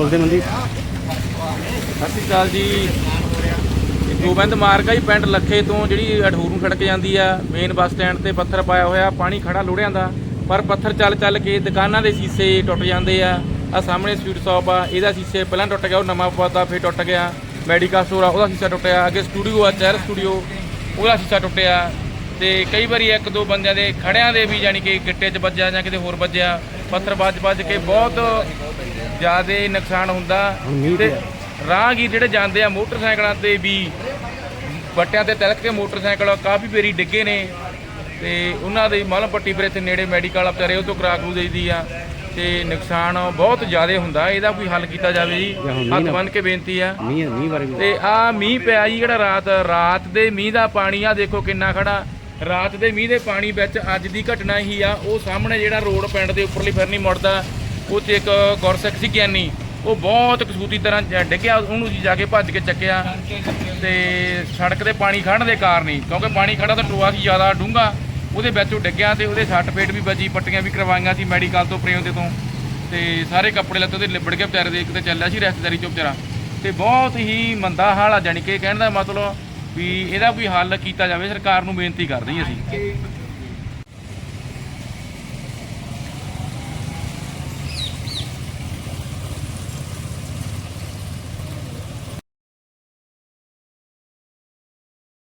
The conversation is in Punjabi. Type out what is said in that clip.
ਬੋਲਦੇ ਮੰਦੀ। ਸਤਿ ਸ਼੍ਰੀ ਅਕਾਲ ਜੀ। ਗੋਬਿੰਦ ਮਾਰਗ ਆ ਜੀ, ਪਿੰਡ ਲੱਖੇ ਤੋਂ ਜਿਹੜੀ ਅਠੂਰ ਨੂੰ ਸੜਕ ਜਾਂਦੀ ਆ ਮੇਨ ਬੱਸ ਸਟੈਂਡ ਤੇ ਪੱਥਰ ਪਾਇਆ ਹੋਇਆ, ਪਾਣੀ ਖੜਾ ਲੋੜਿਆਂ ਦਾ। ਪਰ ਪੱਥਰ ਚੱਲ ਚੱਲ ਕੇ ਦੁਕਾਨਾਂ ਦੇ ਸ਼ੀਸ਼ੇ ਟੁੱਟ ਜਾਂਦੇ ਆ। ਆ ਸਾਹਮਣੇ ਸਵੀਟ ਸ਼ਾਪ ਆ, ਇਹਦਾ ਸ਼ੀਸ਼ੇ ਪਹਿਲਾਂ ਟੁੱਟ ਗਿਆ, ਉਹ ਨਵਾਂ ਪਤਾ ਫੇਰ ਟੁੱਟ ਗਿਆ। ਮੈਡੀਕਲ ਸਟੋਰ ਆ, ਉਹਦਾ ਸ਼ੀਸ਼ਾ ਟੁੱਟਿਆ। ਅੱਗੇ ਸਟੂਡੀਓ ਆ ਚੈਰ ਸਟੂਡੀਓ ਉਹਦਾ ਸ਼ੀਸ਼ਾ ਟੁੱਟਿਆ। ਤੇ ਕਈ ਵਾਰੀ ਇੱਕ ਦੋ ਬੰਦਿਆਂ ਦੇ ਖੜਿਆਂ ਦੇ ਵੀ ਯਾਨੀ ਕਿ ਗਿੱਟੇ 'ਚ ਵੱਜਿਆ ਜਾਂ ਕਿਤੇ ਹੋਰ ਵੱਜਿਆ। ਪੱਥਰ ਵੱਜ ਵੱਜ ਕੇ ਬਹੁਤ ਜ਼ਿਆਦਾ ਨੁਕਸਾਨ ਹੁੰਦਾ ਤੇ। ਰਾਹਗੀਰ ਜਿਹੜੇ ਜਾਂਦੇ ਆ ਮੋਟਰਸਾਈਕਲਾਂ ਤੇ ਵੀ ਬੱਟਿਆਂ ਤੇ ਤਿਲਕ ਕੇ ਮੋਟਰਸਾਈਕਲ ਕਾਫੀ ਵਾਰੀ ਡਿੱਗੇ ਨੇ ਤੇ ਉਹਨਾਂ ਦੀ ਮਲਮ ਪੱਟੀ ਫਿਰ ਇੱਥੇ ਨੇੜੇ ਮੈਡੀਕਲ ਆ ਵਿਚਾਰੇ ਉਹ ਤੋਂ ਕਰਾ ਕਰੂ ਦੇਈਦੀ ਆ ਤੇ ਨੁਕਸਾਨ ਬਹੁਤ ਜ਼ਿਆਦਾ ਹੁੰਦਾ ਇਹਦਾ ਕੋਈ ਹੱਲ ਕੀਤਾ ਜਾਵੇ ਜੀ। ਹੱਥ ਬੰਨ ਕੇ ਬੇਨਤੀ ਆ। ਤੇ ਆ ਮੀਂਹ ਪਿਆ ਜੀ ਜਿਹੜਾ ਰਾਤ ਰਾਤ ਦੇ ਮੀਂਹ ਦਾ ਪਾਣੀ ਆ ਦੇਖੋ ਕਿੰਨਾ ਖੜਾ। ਰਾਤ ਦੇ ਮੀਂਹ ਦੇ ਪਾਣੀ ਵਿੱਚ ਅੱਜ ਦੀ ਘਟਨਾ ਹੀ ਆ ਉਹ ਸਾਹਮਣੇ ਜਿਹੜਾ ਰੋਡ ਪਿੰਡ ਦੇ ਉੱਪਰਲੀ ਫਿਰਨੀ ਮੁੜਦਾ। ਉਹ 'ਚ ਇੱਕ ਗੁਰਸਿੱਖ ਸੀ ਗਿਆਨੀ, ਉਹ ਬਹੁਤ ਕਸੂਤੀ ਤਰ੍ਹਾਂ ਜ- ਡਿੱਗਿਆ, ਉਹਨੂੰ ਜੀ ਜਾ ਕੇ ਭੱਜ ਕੇ ਚੱਕਿਆ ਤੇ ਸੜਕ ਤੇ ਪਾਣੀ ਖੜਨ ਦੇ ਕਾਰਨ ਹੀ, ਕਿਉਂਕਿ ਪਾਣੀ ਖੜਾ ਤਾਂ ਟੋਆ ਸੀ ਜ਼ਿਆਦਾ ਡੂੰਘਾ, ਉਹਦੇ ਵਿੱਚ ਉਹ ਡਿੱਗਿਆ ਤੇ ਉਹਦੇ ਸੱਟ ਪੇਟ ਵੀ ਵੱਜੀ, ਪੱਟੀਆਂ ਵੀ ਕਰਵਾਈਆਂ ਸੀ ਮੈਡੀਕਲ ਤੋਂ ਪ੍ਰੇਮ ਦੇ ਤੋਂ, ਤੇ ਸਾਰੇ ਕੱਪੜੇ ਲੱਤੇ ਉਹਦੇ ਲਿਬੜ ਕੇ ਵਿਚਾਰੇ ਦੇ ਇੱਕ ਕਿਤੇ ਚੱਲਿਆ ਸੀ ਰਿਸ਼ਤੇਦਾਰੀ ਚੋਂ ਵਿਚਾਰਾ, ਤੇ ਬਹੁਤ ਹੀ ਮੰਦਾ ਹਾਲ ਆ, ਜਾਣੀ ਕਿ ਕਹਿਣ ਦਾ ਮਤਲਬ ਵੀ ਇਹਦਾ ਕੋਈ ਹੱਲ ਕੀਤਾ ਜਾਵੇ, ਸਰਕਾਰ ਨੂੰ ਬੇਨਤੀ ਕਰਦੇ ਹਾਂ ਅਸੀਂ।